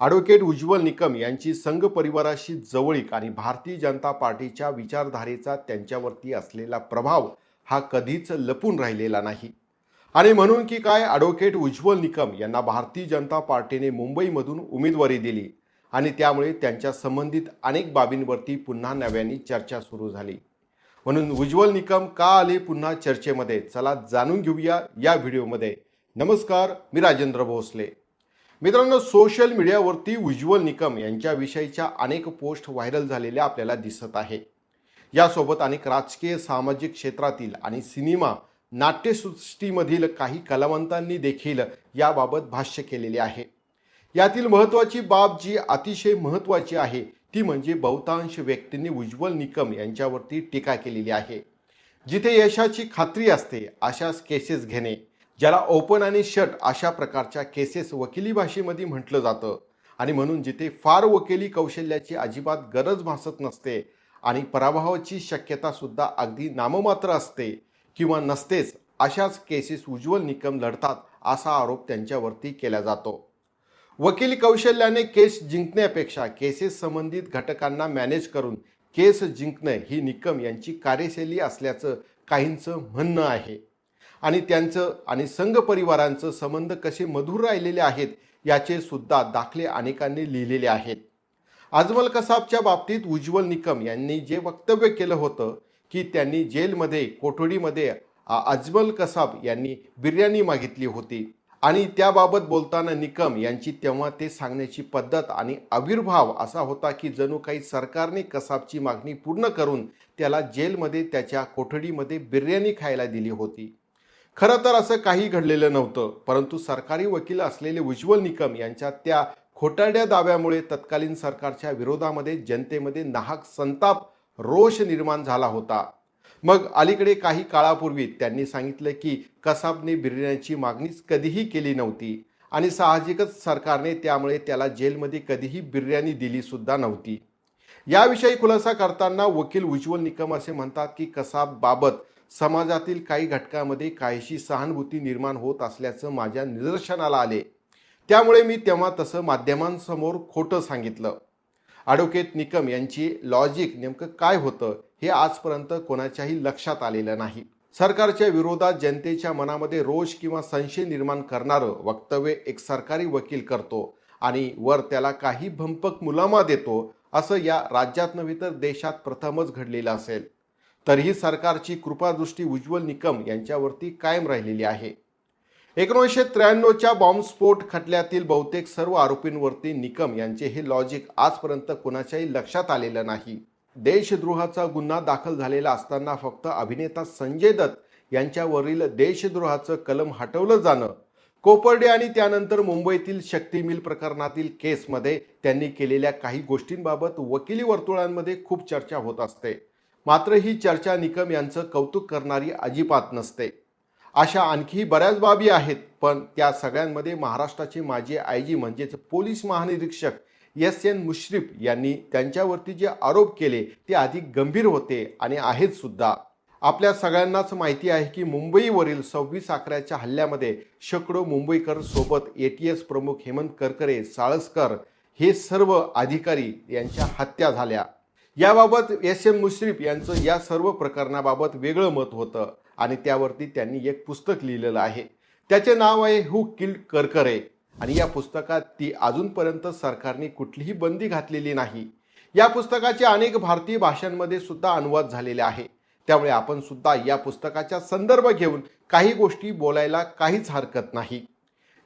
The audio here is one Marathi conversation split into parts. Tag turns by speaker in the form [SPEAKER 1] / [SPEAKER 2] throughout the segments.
[SPEAKER 1] ॲडव्होकेट उज्ज्वल निकम यांची संघ परिवाराशी जवळीक आणि भारतीय जनता पार्टीच्या विचारधारेचा त्यांच्यावरती असलेला प्रभाव हा कधीच लपून राहिलेला नाही. आणि म्हणून की काय ॲडव्होकेट उज्ज्वल निकम यांना भारतीय जनता पार्टीने मुंबईमधून उमेदवारी दिली आणि त्यामुळे त्यांच्या संबंधित अनेक बाबींवरती पुन्हा नव्याने चर्चा सुरू झाली. म्हणून उज्ज्वल निकम का आले पुन्हा चर्चेमध्ये? चला जाणून घेऊया या व्हिडिओमध्ये. नमस्कार मी राजेंद्र भोसले. मित्रांनो सोशल मीडियावरती उज्ज्वल निकम यांच्याविषयीच्या अनेक पोस्ट व्हायरल झालेल्या आपल्याला दिसत आहे. यासोबत अनेक राजकीय सामाजिक क्षेत्रातील आणि सिनेमा नाट्यसृष्टीमधील काही कलावंतांनी देखील याबाबत भाष्य केलेले आहे. यातील महत्त्वाची बाब जी अतिशय महत्त्वाची आहे ती म्हणजे बहुतांश व्यक्तींनी उज्ज्वल निकम यांच्यावरती टीका केलेली आहे. जिथे यशाची खात्री असते अशाच केसेस घेणे. ज्याला ओपन आणि शट अशा प्रकारच्या केसेस वकिली भाषेमध्ये म्हटलं जातं. आणि म्हणून जिथे फार वकिली कौशल्याची अजिबात गरज भासत नसते आणि पराभवाची शक्यतासुद्धा अगदी नाममात्र असते किंवा नसतेच अशाच केसेस उज्ज्वल निकम लढतात असा आरोप त्यांच्यावरती केला जातो. वकिली कौशल्याने केस जिंकण्यापेक्षा केसेस संबंधित घटकांना मॅनेज करून केस जिंकणं ही निकम यांची कार्यशैली असल्याचं काहींचं म्हणणं आहे. आणि त्यांचं आणि संघ परिवारांचं संबंध कसे मधुर राहिलेले आहेत याचे सुद्धा दाखले अनेकांनी लिहिलेले आहेत. अजमल कसाबच्या बाबतीत उज्ज्वल निकम यांनी जे वक्तव्य केलं होतं की त्यांनी जेलमध्ये कोठडीमध्ये अजमल कसाब यांनी बिर्याणी मागितली होती. आणि त्याबाबत बोलताना निकम यांची तेव्हा ते सांगण्याची पद्धत आणि आविर्भाव असा होता की जणू काही सरकारने कसाबची मागणी पूर्ण करून त्याला जेलमध्ये त्याच्या कोठडीमध्ये बिर्याणी खायला दिली होती. खरं तर असं काही घडलेलं नव्हतं परंतु सरकारी वकील असलेले उज्ज्वल निकम यांच्या त्या खोटारड्या दाव्यामुळे तत्कालीन सरकारच्या विरोधामध्ये जनतेमध्ये नाहक संताप रोष निर्माण झाला होता. मग अलीकडे काही काळापूर्वी त्यांनी सांगितलं की कसाबने बिर्याणीची मागणीच कधीही केली नव्हती आणि साहजिकच सरकारने त्यामुळे त्याला जेलमध्ये कधीही बिर्याणी दिली सुद्धा नव्हती. याविषयी खुलासा करताना वकील उज्ज्वल निकम असे म्हणतात की कसाब बाबत समाजातील काही घटकामध्ये काहीशी सहानुभूती निर्माण होत असल्याचं माझ्या निदर्शनाला आले. त्यामुळे मी तेव्हा तसं माध्यमांसमोर खोटं सांगितलं. ॲडव्होकेट निकम यांची लॉजिक नेमकं काय होतं हे आजपर्यंत कोणाच्याही लक्षात आलेलं नाही. सरकारच्या विरोधात जनतेच्या मनामध्ये रोष किंवा संशय निर्माण करणारं वक्तव्य एक सरकारी वकील करतो आणि वर त्याला काही भंपक मुलामा देतो असं या राज्यात नव्हे तर देशात प्रथमच घडलेलं असेल. तरीही सरकारची कृपादृष्टी उज्ज्वल निकम यांच्यावरती कायम राहिलेली आहे. एकोणीसशे त्र्याण्णवच्या बॉम्बस्फोट खटल्यातील बहुतेक सर्व आरोपींवरती निकम यांचे हे लॉजिक आजपर्यंत कोणाच्याही लक्षात आलेलं नाही. देशद्रोहाचा गुन्हा दाखल झालेला असताना फक्त अभिनेता संजय दत्त यांच्यावरील देशद्रोहाचं कलम हटवलं जाणं कोपर्डे आणि त्यानंतर मुंबईतील शक्ती मिल प्रकरणातील केसमध्ये त्यांनी केलेल्या काही गोष्टींबाबत वकिली वर्तुळांमध्ये खूप चर्चा होत असते. मात्र ही चर्चा निकम यांचं कौतुक करणारी अजिबात नसते. अशा आणखी बऱ्याच बाबी आहेत पण त्या सगळ्यांमध्ये महाराष्ट्राचे माजी आय जी म्हणजेच पोलीस महानिरीक्षक एस एन मुश्रीफ यांनी त्यांच्यावरती जे आरोप केले ते अधिक गंभीर होते आणि आहेत सुद्धा. आपल्या सगळ्यांनाच माहिती आहे की मुंबईवरील सव्वीस अकराच्या हल्ल्यामध्ये शेकडो मुंबईकर सोबत ए टी एस प्रमुख हेमंत करकरे साळसकर हे सर्व अधिकारी यांच्या हत्या झाल्या. याबाबत एस एम मुश्रीफ यांचं या सर्व प्रकरणाबाबत वेगळं मत होतं आणि त्यावरती त्यांनी एक पुस्तक लिहिलेलं आहे. त्याचे नाव आहे हु किल्ड करकरे आणि या पुस्तकात ती अजूनपर्यंत सरकारने कुठलीही बंदी घातलेली नाही. या पुस्तकाचे अनेक भारतीय भाषांमध्ये सुद्धा अनुवाद झालेले आहे. त्यामुळे आपण सुद्धा या पुस्तकाचा संदर्भ घेऊन काही गोष्टी बोलायला काहीच हरकत नाही.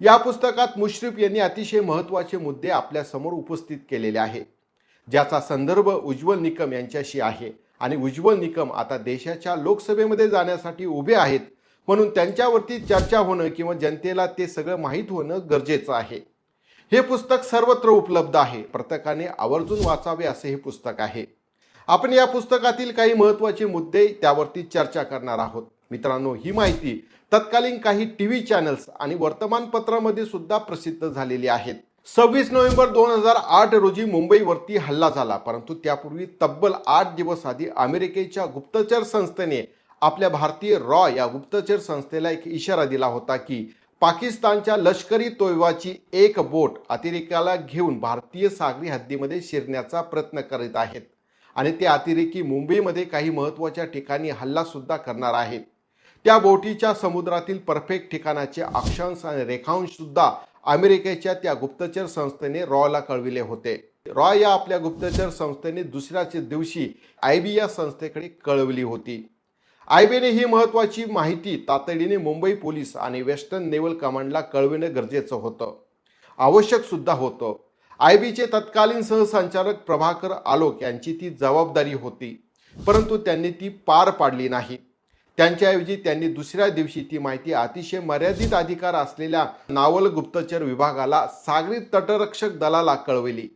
[SPEAKER 1] या पुस्तकात मुश्रीफ यांनी अतिशय महत्त्वाचे मुद्दे आपल्यासमोर उपस्थित केलेले आहे ज्याचा संदर्भ उज्ज्वल निकम यांच्याशी आहे. आणि उज्ज्वल निकम आता देशाच्या लोकसभेमध्ये जाण्यासाठी उभे आहेत. म्हणून त्यांच्यावरती चर्चा होणं किंवा जनतेला ते सगळं माहीत होणं गरजेचं आहे. हे पुस्तक सर्वत्र उपलब्ध आहे. प्रत्येकाने आवर्जून वाचावे असे हे पुस्तक आहे. आपण या पुस्तकातील काही महत्त्वाचे मुद्दे त्यावरती चर्चा करणार आहोत. मित्रांनो ही माहिती तत्कालीन काही टी व्ही चॅनल्स आणि वर्तमानपत्रामध्ये सुद्धा प्रसिद्ध झालेली आहेत. सव्वीस नोव्हेंबर दोन हजार आठ रोजी मुंबईवरती हल्ला झाला. परंतु त्यापूर्वी तब्बल आठ दिवस आधी अमेरिकेच्या गुप्तचर संस्थेने आपल्या भारतीय रॉ या गुप्तचर संस्थेला एक इशारा दिला होता की पाकिस्तानच्या लष्करी तोयवाची एक बोट अतिरेक्याला घेऊन भारतीय सागरी हद्दीमध्ये शिरण्याचा प्रयत्न करीत आहेत आणि ते अतिरेकी मुंबईमध्ये काही महत्त्वाच्या ठिकाणी हल्ला सुद्धा करणार आहेत. त्या बोटीच्या समुद्रातील परफेक्ट ठिकाणाचे अक्षांश आणि रेखांश सुद्धा अमेरिकेच्या त्या गुप्तचर संस्थेने रॉला कळविले होते. रॉ या आपल्या गुप्तचर संस्थेने दुसऱ्याच दिवशी आय बी या संस्थेकडे कळवली होती. आयबीने ही महत्त्वाची माहिती तातडीने मुंबई पोलीस आणि वेस्टर्न नेव्हल कमांडला कळविणं गरजेचं होतं. आवश्यक सुद्धा होतं. आय बीचे तत्कालीन सहसंचालक प्रभाकर आलोक यांची ती जबाबदारी होती. परंतु त्यांनी ती पार पाडली नाही. त्यांच्याऐवजी त्यांनी दुसऱ्या दिवशी ती माहिती अतिशय मर्यादित अधिकार असलेल्या नावल गुप्तचर विभागाला सागरी तटरक्षक दलाला कळविली.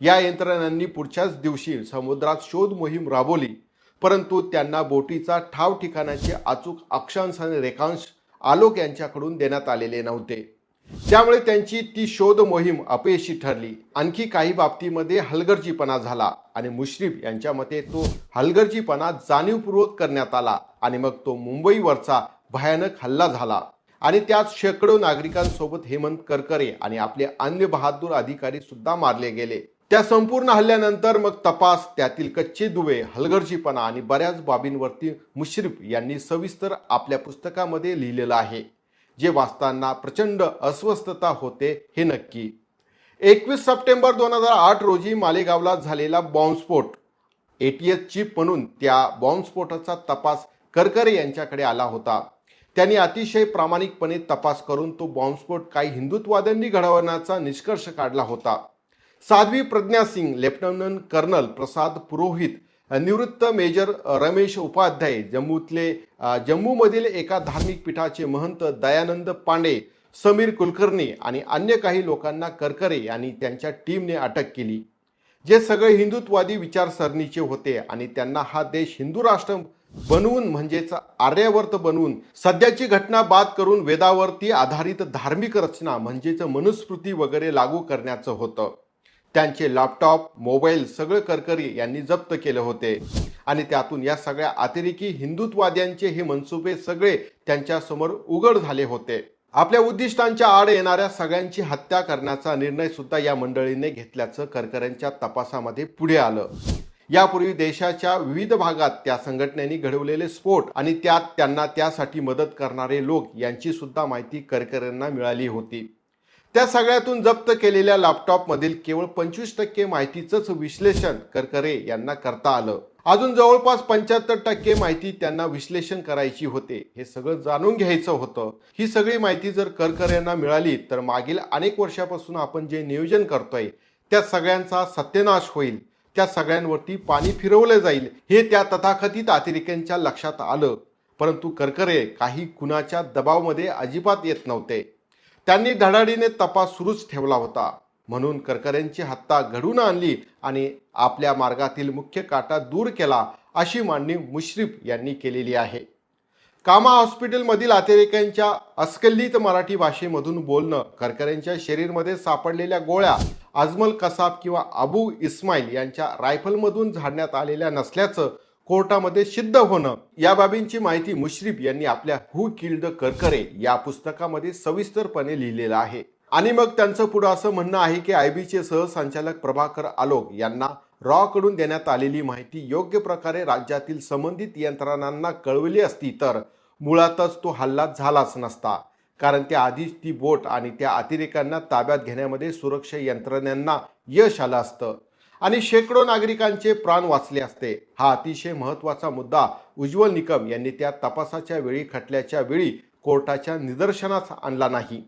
[SPEAKER 1] या यंत्रणांनी पुढच्याच दिवशी समुद्रात शोध मोहीम राबवली परंतु त्यांना बोटीचा ठाव ठिकाणाचे अचूक अक्षांश आणि रेखांश आलोक यांच्याकडून देण्यात आलेले नव्हते. त्यामुळे त्यांची ती शोध मोहीम अपयशी ठरली. आणखी काही बाबतीमध्ये हलगर्जीपणा झाला आणि मुश्रीफ यांच्या मते तो हलगर्जीपणा जाणीवपूर्वक करण्यात आला आणि मग तो मुंबईवरचा भयानक हल्ला झाला. आणि त्यात शेकडो नागरिकांसोबत हेमंत करकरे आणि आपले अन्य बहादूर अधिकारी सुद्धा मारले गेले. त्या संपूर्ण हल्ल्यानंतर मग तपास त्यातील कच्चे दुवे हलगर्जीपणा आणि बऱ्याच बाबींवरती मुश्रीफ यांनी सविस्तर आपल्या पुस्तकामध्ये लिहिलेलं आहे. जे वाचताना प्रचंड अस्वस्थता होते हे नक्की. एकवीस सप्टेंबर दोन हजार आठ रोजी मालेगावला झालेला बॉम्बस्फोट. एटीएस चिप म्हणून त्या बॉम्बस्फोटाचा तपास करकरे यांच्याकडे आला होता. त्यांनी अतिशय प्रामाणिकपणे तपास करून तो बॉम्बस्फोट काही हिंदुत्वाद्यांनी घडवण्याचा निष्कर्ष काढला होता. साध्वी प्रज्ञा सिंग लेफ्टनंट कर्नल प्रसाद पुरोहित निवृत्त मेजर रमेश उपाध्याय जम्मूतले जम्मूमधील एका धार्मिक पीठाचे महंत दयानंद पांडे समीर कुलकर्णी आणि अन्य काही लोकांना करकरे आणि त्यांच्या टीमने अटक केली. जे सगळे हिंदुत्वादी विचारसरणीचे होते आणि त्यांना हा देश हिंदू राष्ट्र बनवून म्हणजेच आर्यावर्त बनवून सध्याची घटना बाद करून वेदावरती आधारित धार्मिक रचना म्हणजेच मनुस्मृती वगैरे लागू करण्याचं होतं. त्यांचे लॅपटॉप मोबाईल सगळं करकरी यांनी जप्त केले होते. आणि त्यातून या सगळ्या अतिरेकी हिंदुत्ववाद्यांचे हे मनसुबे सगळे त्यांच्यासमोर उघड झाले होते. आपल्या उद्दिष्टांच्या आड येणाऱ्या सगळ्यांची हत्या करण्याचा निर्णय सुद्धा या मंडळीने घेतल्याचं करकऱ्यांच्या तपासामध्ये पुढे आलं. यापूर्वी देशाच्या विविध भागात त्या संघटनेने घडवलेले स्फोट आणि त्यात त्यांना त्यासाठी मदत करणारे लोक यांची सुद्धा माहिती करकऱ्यांना मिळाली होती. त्या सगळ्यातून जप्त केलेल्या लॅपटॉपमधील केवळ पंचवीस टक्के माहितीचंच विश्लेषण करकरे यांना करता आलं. अजून जवळपास पंच्याहत्तर टक्के माहिती त्यांना विश्लेषण करायची होते. हे सगळं जाणून घ्यायचं होतं. ही सगळी माहिती जर करकऱ्यांना मिळाली तर मागील अनेक वर्षापासून आपण जे नियोजन करतोय त्या सगळ्यांचा सत्यनाश होईल. त्या सगळ्यांवरती पाणी फिरवलं जाईल. हे त्या तथाकथित अतिरेक्यांच्या लक्षात आलं. परंतु करकरे काही कुणाच्या दबावमध्ये अजिबात येत नव्हते. त्यांनी धडाडीने तपास सुरूच ठेवला होता. म्हणून करकरेंची हत्ता घडून आणली आणि आपल्या मार्गातील मुख्य काटा दूर केला अशी मांडणी मुश्रीफ यांनी केलेली आहे. कामा हॉस्पिटलमधील अतिरेक्यांच्या अस्खलित मराठी भाषेमधून बोलणं करकरेंच्या शरीरमध्ये सापडलेल्या गोळ्या अजमल कसाब किंवा अबू इस्माईल यांच्या रायफलमधून झाडण्यात आलेल्या नसल्याचं कोर्टामध्ये सिद्ध होणं. या बाबींची माहिती मुश्रीफ यांनी आपल्या हु किल्ड करकरे या पुस्तकामध्ये सविस्तरपणे लिहिलेलं आहे. आणि मग त्यांचं पुढं असं म्हणणं आहे की आयबीचे सहसंचालक प्रभाकर आलोक यांना रॉ कडून देण्यात आलेली माहिती योग्य प्रकारे राज्यातील संबंधित यंत्रणांना कळवली असती तर मुळातच तो हल्ला झालाच नसता. कारण त्या आधीच ती बोट आणि त्या अतिरेकांना ताब्यात घेण्यामध्ये सुरक्षा यंत्रणेंना यश आलं असतं. आणि शेकडो नागरिकांचे प्राण वाचले असते. हा अतिशय महत्त्वाचा मुद्दा उज्ज्वल निकम यांनी त्या तपासाच्या वेळी खटल्याच्या वेळी कोर्टाच्या निदर्शनास आणला नाही.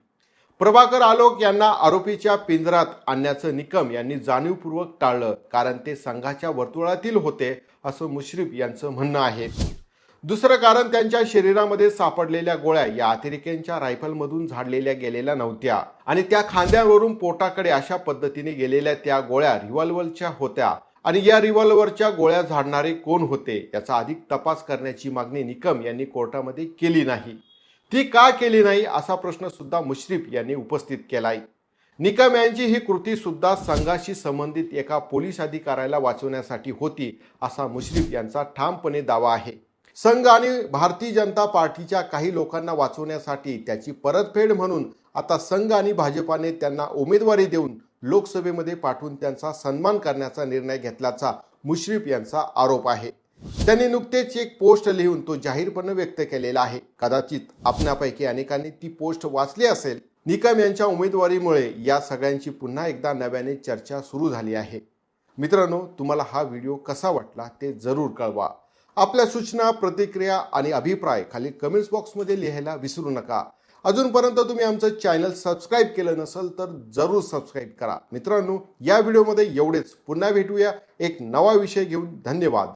[SPEAKER 1] प्रभाकर आलोक यांना आरोपीच्या पिंजरात आणण्याचं निकम यांनी जाणीवपूर्वक टाळलं कारण ते संघाच्या वर्तुळातील होते असं मुश्रीफ यांचं म्हणणं आहे. दुसरं कारण त्यांच्या शरीरामध्ये सापडलेल्या गोळ्या या अतिरेक्यांच्या रायफलमधून झाडलेल्या गेलेल्या नव्हत्या. आणि त्या खांद्यावरून पोटाकडे अशा पद्धतीने गेलेल्या त्या गोळ्या रिव्हॉल्व्हरच्या होत्या. आणि या रिव्हॉल्व्हरच्या गोळ्या झाडणारे कोण होते याचा अधिक तपास करण्याची मागणी निकम यांनी कोर्टामध्ये केली नाही. ती का केली नाही असा प्रश्न सुद्धा मुश्रीफ यांनी उपस्थित केलाय. निकम यांची ही कृती सुद्धा संघाशी संबंधित एका पोलीस अधिकाऱ्याला वाचवण्यासाठी होती असा मुश्रीफ यांचा ठामपणे दावा आहे. संघ आणि भारतीय जनता पार्टीच्या काही लोकांना वाचवण्यासाठी त्याची परतफेड म्हणून आता संघ आणि भाजपाने त्यांना उमेदवारी देऊन लोकसभेमध्ये पाठवून त्यांचा सन्मान करण्याचा निर्णय घेतल्याचा मुश्रीफ यांचा आरोप आहे. त्यांनी नुकतेच एक पोस्ट लिहून तो जाहीरपणे व्यक्त केलेला आहे. कदाचित आपणापैकी अनेकांनी ती पोस्ट वाचली असेल. निकम यांच्या उमेदवारीमुळे या सगळ्यांची पुन्हा एकदा नव्याने चर्चा सुरू झाली आहे. मित्रांनो तुम्हाला हा व्हिडिओ कसा वाटला ते जरूर कळवा. आपल्या सूचना प्रतिक्रिया आणि अभिप्राय खाली कमेंट्स बॉक्समध्ये लिहायला विसरू नका. अजूनपर्यंत तुम्ही आमचं चॅनल सबस्क्राईब केलं नसेल तर जरूर सबस्क्राईब करा. मित्रांनो या व्हिडिओमध्ये एवढेच. पुन्हा भेटूया. एक नवा विषय घेऊन धन्यवाद.